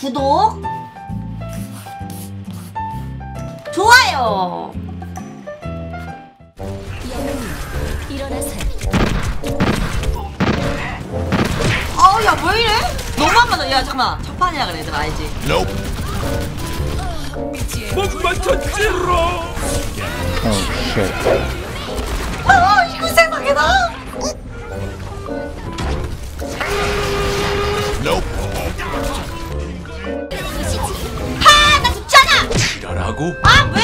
구독 좋아요 일어나세요. 아우 야왜 이래? 너무 안 맞아 야 잠깐만 첫 판이라 그래 얘들 알지? 못 맞췄지롱 Oh shit. 이러라고 아 왜?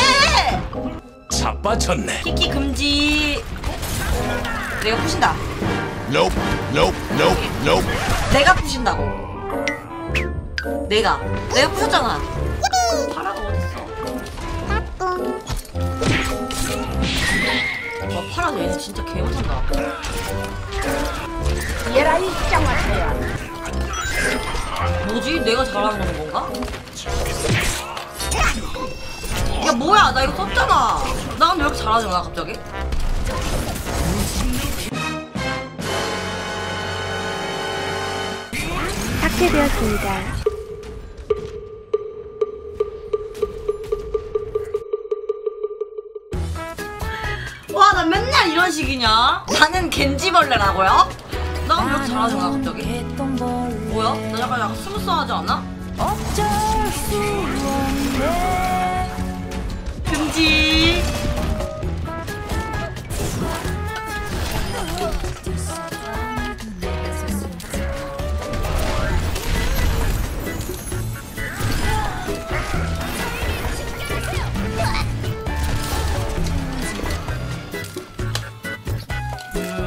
자빠졌네 키키 금지 내가 부신다 Nope, nope, nope, nope. 내가 부신다고 내가 내가 부셨잖아 파라가 어딨어 와 파라 얘는 진짜 개 못한다 얘라 이 짱아차야. 뭐지? 내가 잘하는 건가? 뭐야 나 이거 썼잖아 나 근데 왜 이렇게 잘하지 나 갑자기? 삭제되었습니다. 와 나 맨날 이런 식이냐? 나는 겐지벌레라고요? 나 근데 왜 이렇게 잘하지 나 갑자기? 뭐야? 나 약간 약간 스무스하지 않아? 금지 Yeah.